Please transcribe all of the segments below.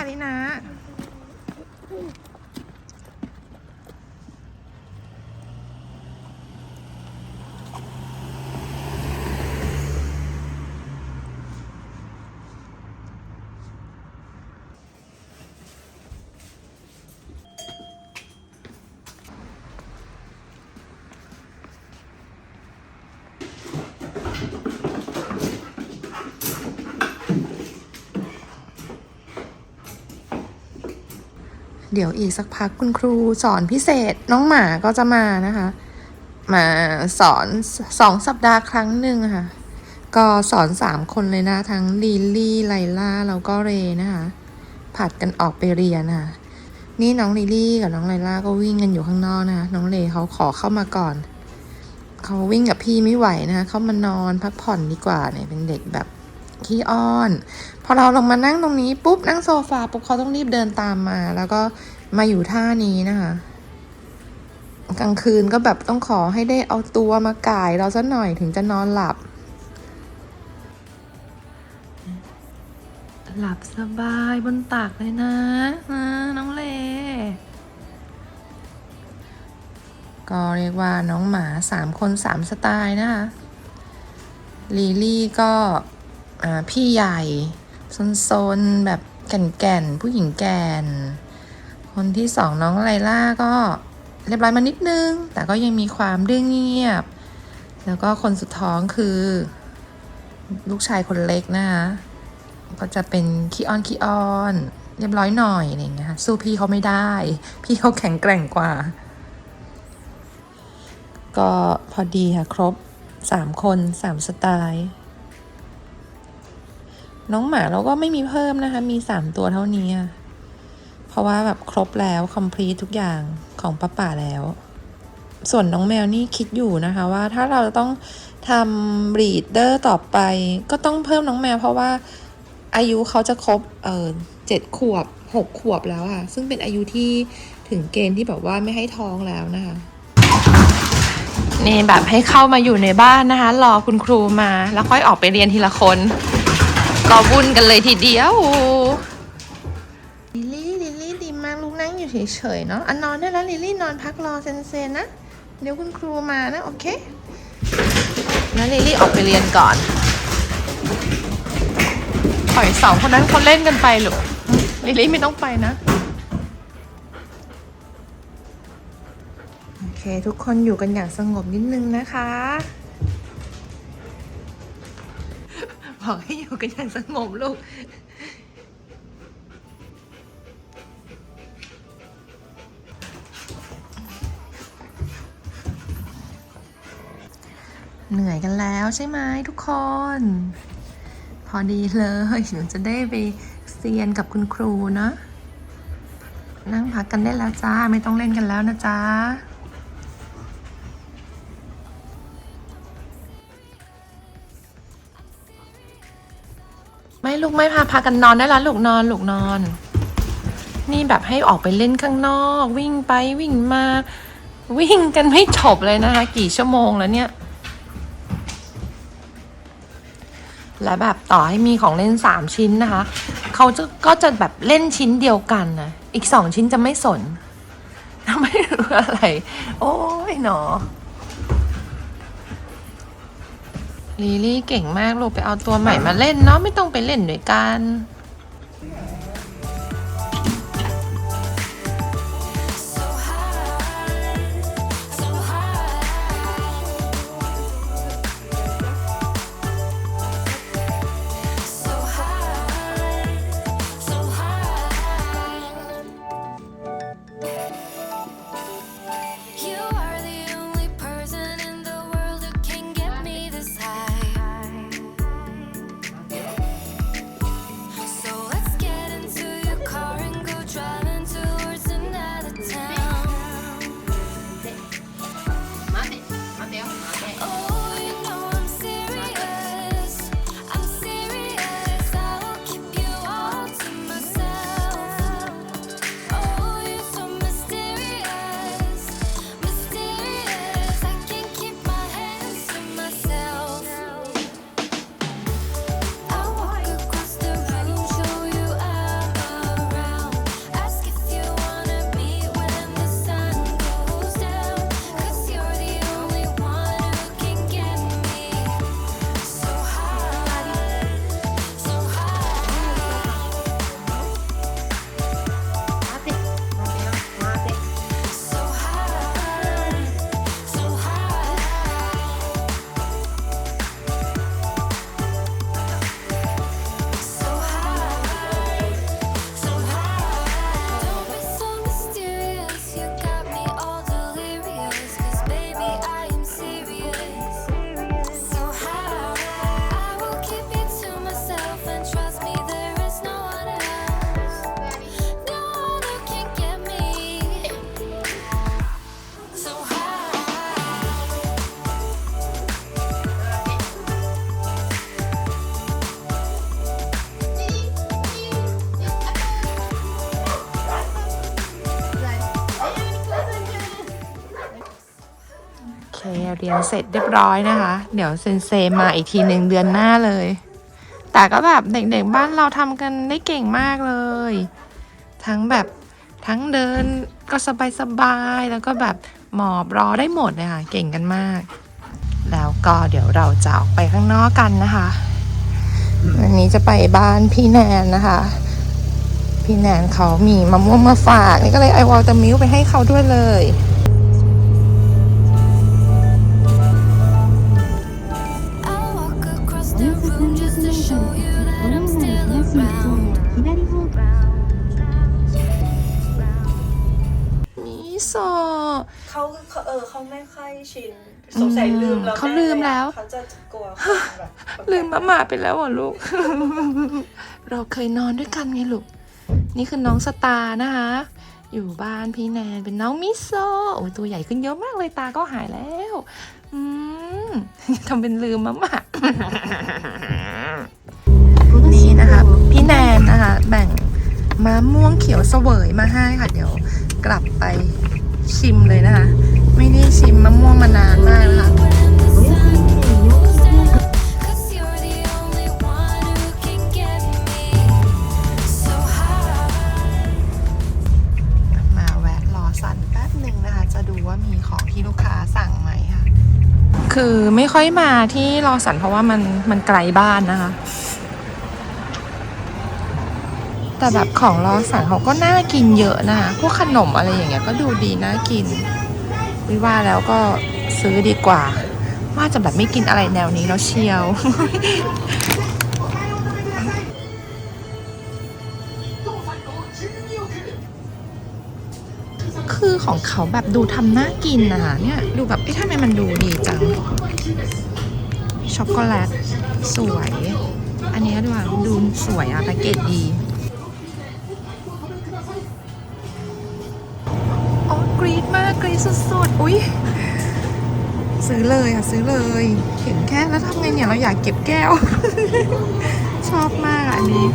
ายบายค่ะลินะ เดี๋ยวอีกสักพักคุณครูสอนพิเศษน้องหมาก็จะมานะคะ มาสอนสองสัปดาห์ครั้งหนึ่งค่ะ ก็สอนสามคนเลยนะทั้งลิลลี่ไลล่าแล้วก็เรนะคะผัดกันออกไปเรียนค่ะ นี่น้องลิลลี่กับน้องไลล่าก็วิ่งกันอยู่ข้างนอกนะคะน้องเรเขาขอเข้ามาก่อนเขาวิ่งกับพี่ไม่ไหวนะคะเขามานอนพักผ่อนดีกว่าเนี่ยเป็นเด็กแบบ ขี้อ้อน พอเราลงมานั่งตรงนี้ปุ๊บนั่งโซฟาปุ๊บเขาต้องรีบเดินตามมา แล้วก็มาอยู่ท่านี้นะคะกลางคืนก็แบบต้องขอให้ได้เอาตัวมาก่ายเราสักหน่อยถึงจะนอนหลับ หลับสบายบนตักเลยนะนะน้องเล ก็เรียกว่าน้องหมาสามคนสามสไตล์นะคะ ลีลี่ก็อ่า พี่ใหญ่ซนๆแบบแก่นๆผู้หญิงแก่น คนที่สองน้องไลล่าก็เรียบร้อยมานิดนึง แต่ก็ยังมีความดื้อเงียบ แล้วก็คนสุดท้องคือ ลูกชายคนเล็กนะคะก็จะเป็นขี้อ้อนขี้อ้อน เรียบร้อยหน่อยอะไรเงี้ยค่ะสู้พี่เขาไม่ได้ พี่เขาแข็งแกร่งกว่า ก็พอดีค่ะ ครบสามคนสามสไตล์ น้องหมาเราก็ไม่มีเพิ่มนะคะ มีสามตัวเท่านี้ เพราะว่าแบบครบแล้วคอมพลีททุกอย่างของป้าป่าแล้ว ส่วนน้องแมวนี่คิดอยู่นะคะว่าถ้าเราจะต้องทำบรีดเดอร์ต่อไป ก็ต้องเพิ่มน้องแมว เพราะว่าอายุเขาจะครบเออเจ็ดขวบหกขวบแล้วอะซึ่งเป็นอายุที่ถึงเกณฑ์ที่แบบว่าไม่ให้ท้องแล้วนะคะนี่แบบให้เข้ามาอยู่ในบ้านนะคะ รอคุณครูมาแล้วค่อยออกไปเรียนทีละคน ก็วุ่นกันเลยทีเดียวลิลลี่ลิลลี่ดีมากลูกนั่งอยู่เฉยๆเนาะอันนอนได้แล้วลิลลี่นอนพักรอเซนเซนนะเดี๋ยวคุณครูมานะโอเคแล้วลิลลี่ออกไปเรียนก่อนปล่อยสองคนนั้นเขาเล่นกันไปลูกลิลลี่ไม่ต้องไปนะโอเค ทุกคนอยู่กันอย่างสงบนิดนึงนะคะ บอกให้อยู่กันอย่างสงบลูก เหนื่อยกันแล้วใช่ไหมทุกคน พอดีเลยหนูจะได้ไปเซียนกับคุณครูเนอะนั่งพักกันได้แล้วจ้า ไม่ต้องเล่นกันแล้วนะจ๊ะ ไม่ลูกไม่พาพากันนอนได้แล้วลูกนอนลูกนอน นี่แบบให้ออกไปเล่นข้างนอก วิ่งไปวิ่งมา วิ่งกันไม่จบเลยนะคะ กี่ชั่วโมงแล้วเนี่ย และแบบต่อให้มีของเล่นสามชิ้นนะคะเขาจะก็จะแบบเล่นชิ้นเดียวกันนะอีกสองชิ้นจะไม่สนไม่รู้อะไร โอ้ยหนอ ลีลี่เก่งมากลูกไปเอาตัวใหม่มาเล่นเนาะไม่ต้องไปเล่นด้วยกัน เรียนเสร็จเรียบร้อยนะคะ เดี๋ยวเซนเซมาอีกทีหนึ่งเดือนหน้าเลย แต่ก็แบบเด็กๆบ้านเราทำกันได้เก่งมากเลย ทั้งแบบทั้งเดินก็สบายๆแล้วก็แบบหมอบรอได้หมดเลยค่ะ เก่งกันมาก แล้วก็เดี๋ยวเราจะออกไปข้างนอกกันนะคะวันนี้จะไปบ้านพี่แนนนะคะ พี่แนนเขามีมะม่วงมาฝากนี่ก็เลยไอวอลเตอร์มิลไปให้เขาด้วยเลย ซะเขาเขาเออเขาไม่ค่อยชินสงสัยลืมแล้วเขาน่ลืมแล้วเขาจะกลัวคนแบบลืมมาหมาไปแล้วเหรอลูก เราเคยนอนด้วยกันไงลูก นี่คือน้องสตาร์นะคะ อยู่บ้านพี่แนนเป็นน้องมิโซะโอ้ยตัวใหญ่ขึ้นเยอะมากเลยตาก็หายแล้วอืมทำเป็นลืมมาหมานี่นะคะ พี่แนนนะคะ แบ่งมะม่วงเขียวเสวยมาให้ค่ะ เดี๋ยวกลับไป ชิมเลยนะคะ ไม่ได้ชิมมะม่วงมานานมากนะคะมาแวะรอสันแป๊บหนึ่งนะคะจะดูว่ามีของที่ลูกค้าสั่งไหมค่ะคือไม่ค่อยมาที่รอสันเพราะว่ามันมันไกลบ้านนะคะ แต่แบบของรอสันเขาก็น่ากินเยอะนะคะพวกขนมอะไรอย่างเงี้ยก็ดูดีน่ากินวิว่าแล้วก็ซื้อดีกว่า ว่าจะแบบไม่กินอะไรแนวนี้แล้วเชียวคือของเขาแบบดูทำน่ากินนะคะเนี่ยดูแบบเอ๊ะทำไมมันดูดีจัง ช็อกโกแลต สวย อันนี้ด้วยดูสวยอะแพ็กเกจดี รีสุดๆ อุ๊ยซื้อเลยค่ะซื้อเลยเห็นแค่แล้วทำไงเนี่ยเราอยากเก็บแก้ว ชอบมากอันนี้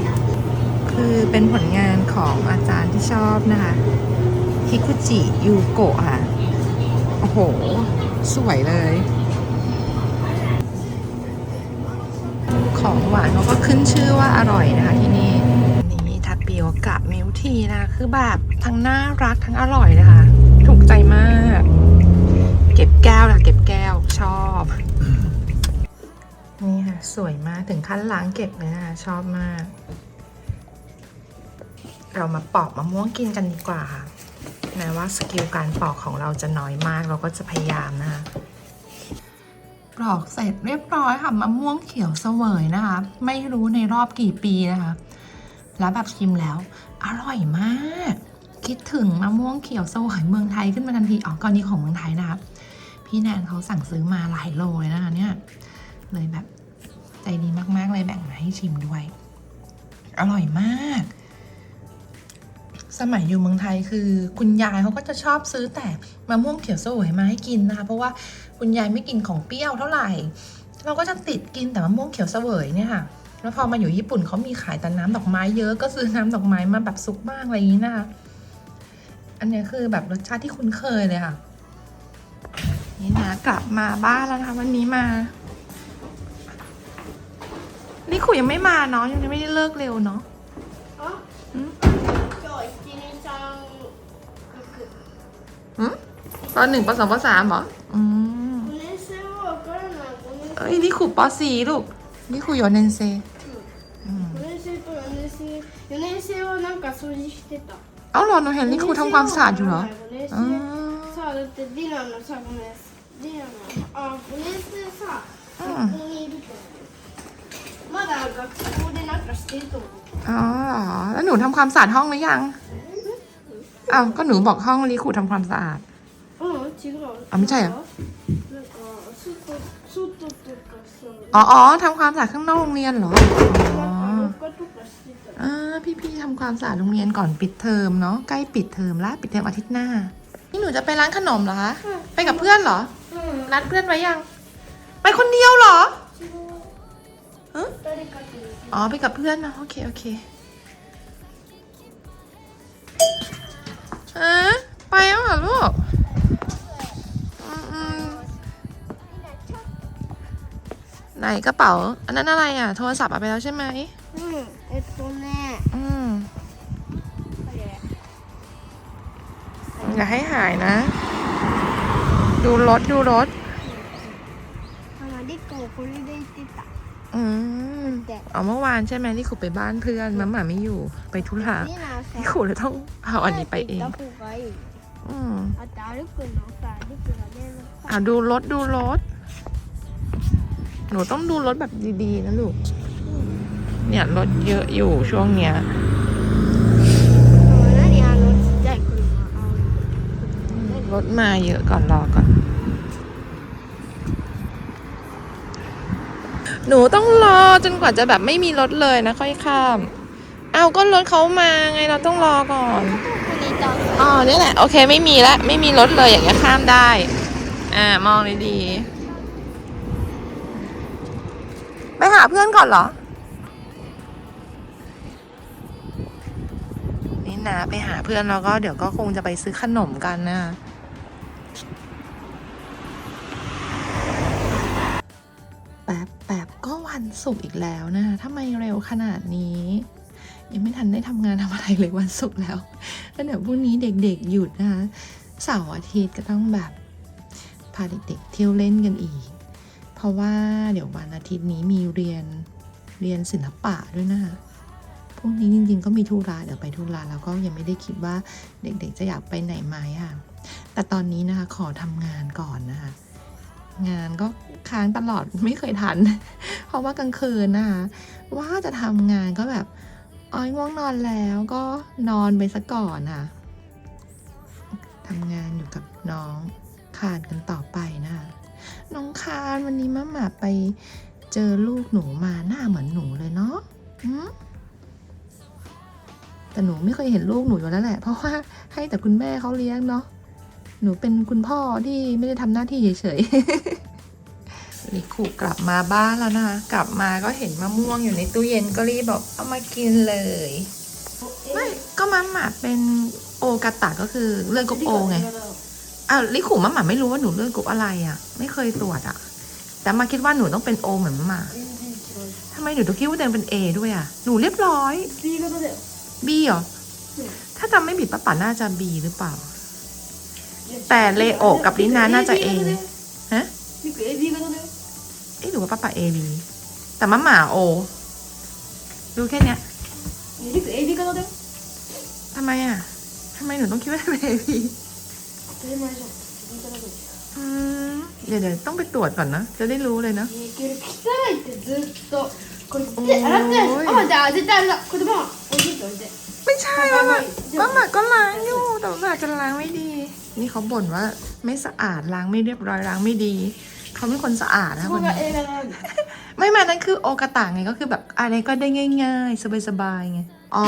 คือเป็นผลงานของอาจารย์ที่ชอบนะคะฮิคุจิยูโกะค่ะ โอ้โห สวยเลย ของหวานเขาก็ขึ้นชื่อว่าอร่อยนะคะที่นี่ นี่ทัดเปียวกับมิลทีนะ คือแบบทั้งน่ารักทั้งอร่อยนะคะ ใจมาก เก็บแก้วนะเก็บแก้วชอบ นี่ค่ะ สวยมากถึงขั้นล้างเก็บเลยนะคะชอบมาก เรามาปอกมะม่วงกินกันดีกว่าค่ะแม้ว่าสกิลการปอกของเราจะน้อยมาก เราก็จะพยายามนะคะปอกเสร็จเรียบร้อยค่ะมะม่วงเขียวเสวยนะคะ ไม่รู้ในรอบกี่ปีนะคะ แล้วแบบชิมแล้ว อร่อยมาก คิดถึงมะม่วงเขียวสวยเมืองไทยขึ้นมาทันที อ๋อก่อนนี้ของเมืองไทยนะคะพี่แนนเขาสั่งซื้อมาหลายโลเลยนะคะเนี่ย เลยแบบใจดีมากๆเลยแบ่งมาให้ชิมด้วย อร่อยมาก สมัยอยู่เมืองไทยคือ คุณยายเขาก็จะชอบซื้อแต่มะม่วงเขียวสวยมาให้กินนะคะ เพราะว่าคุณยายไม่กินของเปรี้ยวเท่าไหร่ เราก็จะติดกินแต่มะม่วงเขียวเสวยเนี่ยค่ะแล้วพอมาอยู่ญี่ปุ่นเขามีขายแต่น้ำดอกไม้เยอะก็ซื้อน้ำดอกไม้มาแบบซุปบ้างอะไรอย่างนี้นะคะ อันเนี้ยคือแบบรสชาติที่คุ้นเคยเลยค่ะ นี่นะกลับมาบ้านแล้วนะคะวันนี้มานี่คุยยังไม่มาเนาะยังไม่ได้เลิกเร็วเนาะ 今日一二三六 ปหนึ่งปสองปสามเหรอ อืม 五年生はわからない五年 เอ้ย นี่ครูปสี่ลูก นี่ครูโยเนนเซ อืม 五年生と四年生四年生はなんか掃除してた เอาเหรอหนูเห็นนี่ครูทำความสะอาดอยู่เหรออ๋อ๋อ แล้วหนูทำความสะอาดห้องหรือยังอ้าวก็หนูบอกห้องลิคูทำความสะอาดอ๋อไม่ใช่เหรออ๋ออ๋อทำความสะอาดข้างนอกโรงเรียนเหรอ อ๋อ อ่าพี่ๆทำความสะอาดโรงเรียนก่อนปิดเทอมเนาะใกล้ปิดเทอมแล้วปิดเทอมอาทิตย์หน้า นี่หนูจะไปร้านขนมเหรอคะไปกับเพื่อนเหรอนัดเพื่อนไว้ยัง ไปคนเดียวเหรออ๋อไปกับเพื่อนนะโอเคโอเคอะไปแล้วเหรอลูกไหนกระเป๋า อันนั้นอะไรอะ โทรศัพท์เอาไปแล้วใช่ไหม うんえっとね อืม これ อย่าให้หายนะ ดูรถดูรถ あのリコこれで行ってた อืม で เอาเมื่อวานใช่ไหมที่ขุไปบ้านเพื่อนมัมหมาไม่อยู่ไปธุระ リナ ที่ さ ขุเลยต้องเอาอันนี้ไปเอง 早く行った方がいい อืม あと歩くのさリクがね อ่ะดูรถดูรถ หนูต้องดูรถแบบดีๆนะลูก เนี่ยรถเยอะอยู่ช่วงเนี้ยรถมาเยอะก่อนรอก่อน หนูต้องรอจนกว่าจะแบบไม่มีรถเลยนะค่อยข้าม เอาก็รถเขามาไงเราต้องรอก่อนอ๋อเนี่ยแหละโอเคไม่มีละไม่มีรถเลยอย่างเงี้ยข้ามได้ อ่ามองเลดี ไปหาเพื่อนก่อนเหรอ นะไปหาเพื่อนแล้วก็เดี๋ยวก็คงจะไปซื้อขนมกันนะแป๊บแป๊บก็วันศุกร์อีกแล้วนะคะทำไมเร็วขนาดนี้ ยังไม่ทันได้ทำงานทำอะไรเลยวันศุกร์แล้วแล้วเดี๋ยวพรุ่งนี้เด็กๆหยุดนะคะเสาร์อาทิตย์ก็ต้องแบบพาเด็กๆเที่ยวเล่นกันอีก เพราะว่าเดี๋ยววันอาทิตย์นี้มีเรียนเรียนศิลปะด้วยนะคะ พรุ่งนี้จริง ๆ ก็มีธุระเดี๋ยวไปธุระแล้วก็ยังไม่ได้คิดว่าเด็กๆจะอยากไปไหนไหมค่ะแต่ตอนนี้นะคะขอทำงานก่อนนะคะงานก็ค้างตลอดไม่เคยทัน เพราะว่ากลางคืนนะคะว่าจะทำงานก็แบบอ้อยง่วงนอนแล้วก็นอนไปซะก่อนค่ะทำงานอยู่กับน้องคานกันต่อไปนะคะน้องคานวันนี้มาหมาไปเจอลูกหนูมาหน้าเหมือนหนูเลยเนาะหืม แต่หนูไม่เคยเห็นลูกหนูอยู่แล้วแหละ เพราะว่าให้แต่คุณแม่เขาเลี้ยงเนาะ หนูเป็นคุณพ่อที่ไม่ได้ทำหน้าที่เฉยๆลิคุกลับมาบ้านแล้วนะคะกลับมาก็เห็นมะม่วงอยู่ในตู้เย็นก็รีบบอกเอามากินเลยไม่ก็มาหมาเป็นโอกาตะก็คือเลือดกรุ๊ปโอไงอ้าวลิขุมาหมาไม่รู้ว่าหนูเลือดกรุ๊ปอะไรอะ ไม่เคยตรวจอะ แต่มาคิดว่าหนูต้องเป็นโอเหมือนมะหมาทำไมหนูต้องคิดว่าตัวเองเป็นเอด้วยอะ หนูเรียบร้อย บีเหรอ ถ้าจำไม่ผิดป้าป่าน่าจะบีหรือเปล่า แต่เลโอกับลินาน่าจะเอฮะเอ๊ะหรือว่าป้าป่าเอบีแต่มะหมาโอรู้แค่เนี้ยทำไมอะทำไมหนูต้องคิดว่าเป็นเอบีเดี๋ยวเดี๋ยวต้องไปตรวจก่อนนะ จะได้รู้เลยนะ 근데 알았 지? 어, 나 어제 알 라. 그다음 어제 어 제. ไม่ใช่แล้วล่ะก็มักก็ล้างอยู่แต่ว่าอาจจะล้างไม่ดี นี่เขาบ่นว่าไม่สะอาดล้างไม่เรียบร้อยล้างไม่ดี เขาเป็นคนสะอาดนะคน 뭔가 นี้ 애가 ไม่ไม่นั่นคือโอกระต่าะไงก็คือแบบอะไรก็ได้ง่ายๆ สบายๆไงอ๋อ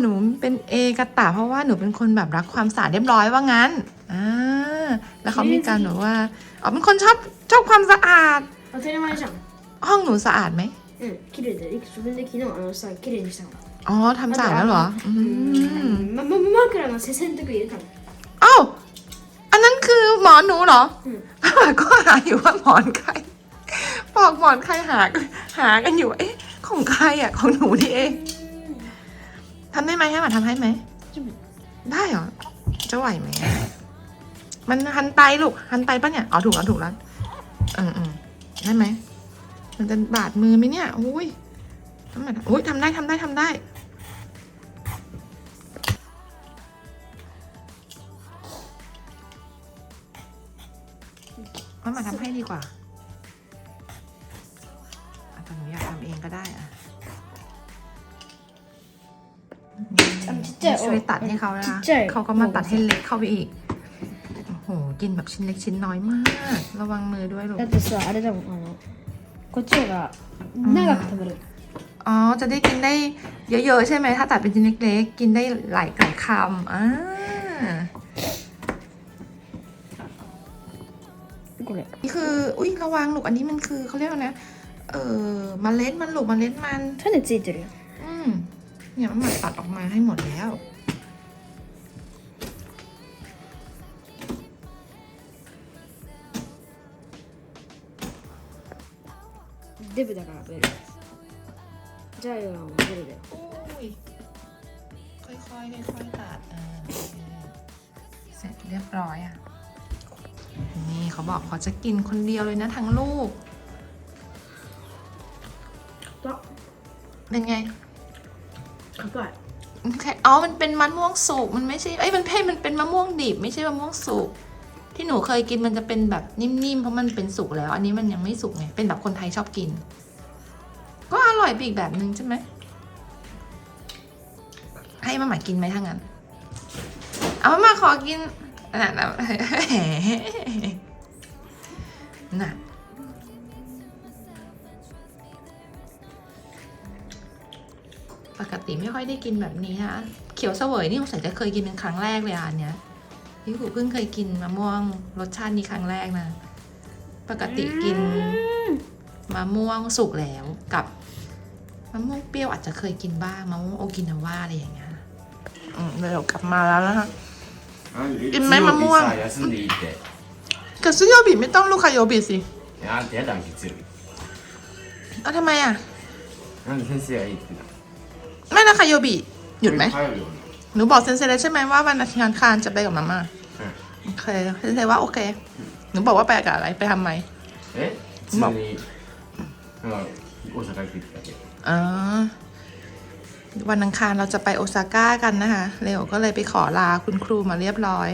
หนูเป็นเอกระต่ะเพราะว่าหนูเป็นคนแบบรักความสะอาดเรียบร้อยว่างั้นอ่าแล้วเขามีการแบบว่าอ๋อเป็นคนชอบชอบความสะอาด 어떻게 말이 죠? ห้องหนูสะอาดไหม うん綺麗だよリク自分で昨日あのさ綺麗にしたから อ๋อทำสะอาดแล้วเหรอ อืม まま枕の背線のとこ入れたの เอ้าอันนั้นคือหมอนหนูเหรอ อืม ก็หาอยู่ว่าหมอนใครบอกหมอนใครหาหากันอยู่ เอ๊ะ ของใครอ่ะ ของหนูนี่เองทำได้ไหมให้หมาทำให้ไหม ได้เหรอ จะไหวไหมอะมันหันไตลูก หันไตปะเนี่ย อ๋อถูกแล้วถูกแล้วเออเออได้ไหม มันจะบาดมือไหมเนี่ยอุ้ยทำไมอุ้ยทำได้ทำได้ทำได้ มันมาทำให้ดีกว่าอาจารย์นูอยากทำเองก็ได้อะช่วยตัดให้เขานะคะเขาก็มาตัดให้เล็กเข้าไปอีก โอ้โห กินแบบชิ้นเล็กชิ้นน้อยมาก ระวังมือด้วยลูก だってさあれだもんあのこっちが長く食べれる อ๋อ จะได้กินได้เยอะๆใช่ไหม ถ้าตัดเป็นชิ้นเล็กๆ กินได้หลายหลายคำอ่า これ นี่คือ อุ้ยระวังลูก อันนี้มันคือเขาเรียกว่านะ เออเมล็ดมันลูกเมล็ดมัน 種ついてるよ อืมเนี่ยมันมาตัดออกมาให้หมดแล้ว デブだからベルジャイアンはベルだよ อุ้ยค่อยๆค่อยๆตัดอ่าโอเคเสร็จเรียบร้อยอ่ะ นี่เขาบอกเขาจะกินคนเดียวเลยนะทั้งลูก あ เป็นไง 硬い โอเคอ๋อ มันเป็นมะม่วงสุก มันไม่ใช่ เอ้ย มันเพ่มันเป็นมะม่วงดิบ ไม่ใช่มะม่วงสุก ที่หนูเคยกินมันจะเป็นแบบนิ่มๆเพราะมันเป็นสุกแล้ว อันนี้มันยังไม่สุกไงเป็นแบบคนไทยชอบกิน ก็อร่อยไปอีกแบบนึงใช่ไหมให้มาหมากินไหมถ้างั้น เอามามาขอกินน่ะน่ะน่ะปกติไม่ค่อยได้กินแบบนี้นะ เขียวเสวยนี่สงสัยจะเคยกินเป็นครั้งแรกเลยอันเนี้ย พี่กูเพิ่งเคยกินมะม่วงรสชาตินี้ครั้งแรกนะ ปกติกินมะม่วงสุกแล้วกับมะม่วงเปรี้ยวอาจจะเคยกินบ้างมะม่วงโอกินาว่าอะไรอย่างเงี้ยเดี๋ยวกลับมาแล้วนะกินไหมมะม่วงกับซุโยบิไม่ต้องลูกคาโยบิสิあんたやだん月曜日เอาทำไมอะなんで先生がいいって言ไม่นะคาโยบิหยุดไหม หนูบอกเซนเซเลยใช่ไหมว่าวันอาทิตย์อังคารจะไปกับมาม่า うん โอเคเซนเซว่าโอเค หนูบอกว่าไปกับอะไรไปทำไม え普通になんか大阪行くってだけ อ๋อวันอังคารเราจะไปโอซาก้ากันนะคะเร็วก็เลยไปขอลาคุณครูมาเรียบร้อย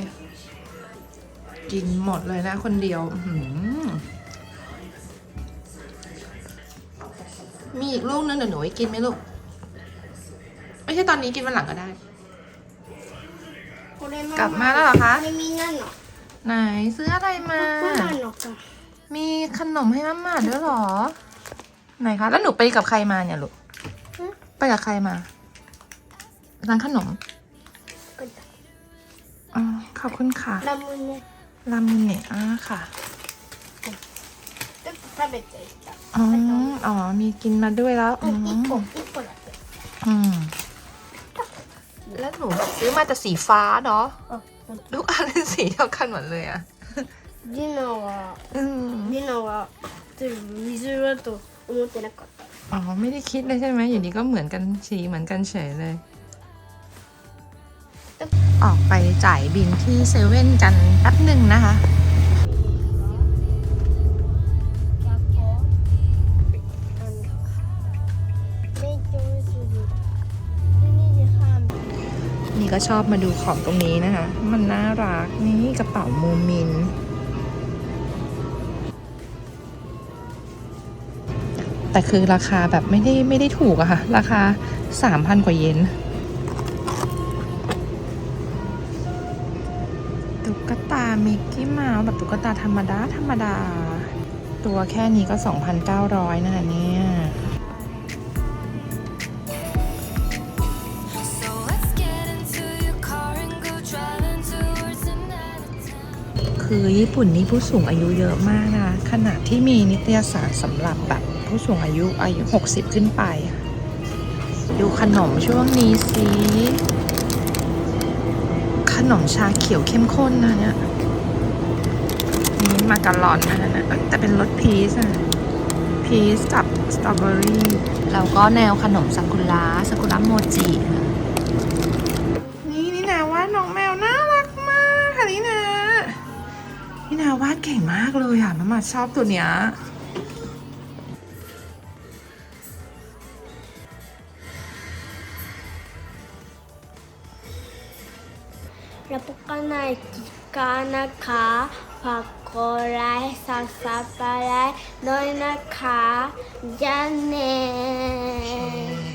กินหมดเลยนะคนเดียวอื้อหือมีอีกลูกนึงเดี๋ยวหนูไปกินไหมลูก ไม่ใช่ตอนนี้กินวันหลังก็ได้ これママ กลับมาแล้วเหรอคะ ไม่มีนั่นหรอไหนซื้ออะไรมามีขนมให้มัมมาด้วยหรอ ไหนคะ แล้วหนูไปกับใครมาเนี่ยลูก ไปกับใครมาร้านขนมอ๋อขอบคุณค่ะ ลามุนเน่ลามุนเน่อ่าค่ะอ๋อ อ๋อ มีกินมาด้วยแล้ว อืมอืม แล้วหนูซื้อมาแต่สีฟ้าเนาะ あほんと ลูกอันเป็นสีเดียวกันหมดเลยอ่ะ リナは อืม リナは全部水色だと思ってなかった อ๋อ ไม่ได้คิดเลยใช่ไหมอยู่ดีก็เหมือนกันสีเหมือนกันเฉยเลย ออกไปจ่ายบินที่เซเว่นกันแป๊บหนึ่งนะคะ ก็ชอบมาดูของตรงนี้นะคะ มันน่ารักนี่กระเป๋ามูมิน แต่คือราคาแบบไม่ได้ไม่ได้ถูกอะค่ะ ราคา 3,000 กว่าเยนตุ๊กตามิกกี้เมาส์แบบตุ๊กตาธรรมดา ธรรมดา ตัวแค่นี้ก็ 2,900นะคะเนี่ย คือญี่ปุ่นนี่ผู้สูงอายุเยอะมากนะขนาดที่มีนิตยสารสำหรับแบบผู้สูงอายุอายุ 60 ขึ้นไปอะดูขนมช่วงนี้สิขนมชาเขียวเข้มข้นนะเนี่ยนี่มาการอนนะนะแต่เป็นรสพีชอะพีชกับสตรอเบอรี่แล้วก็แนวขนมซากุระซากุระโมจิค่ะ มาชอบตัวเนี้ยรับประกันในกิจการนะคะฝากกดไลค์สับสไครต์ด้วยนะคะจันเน่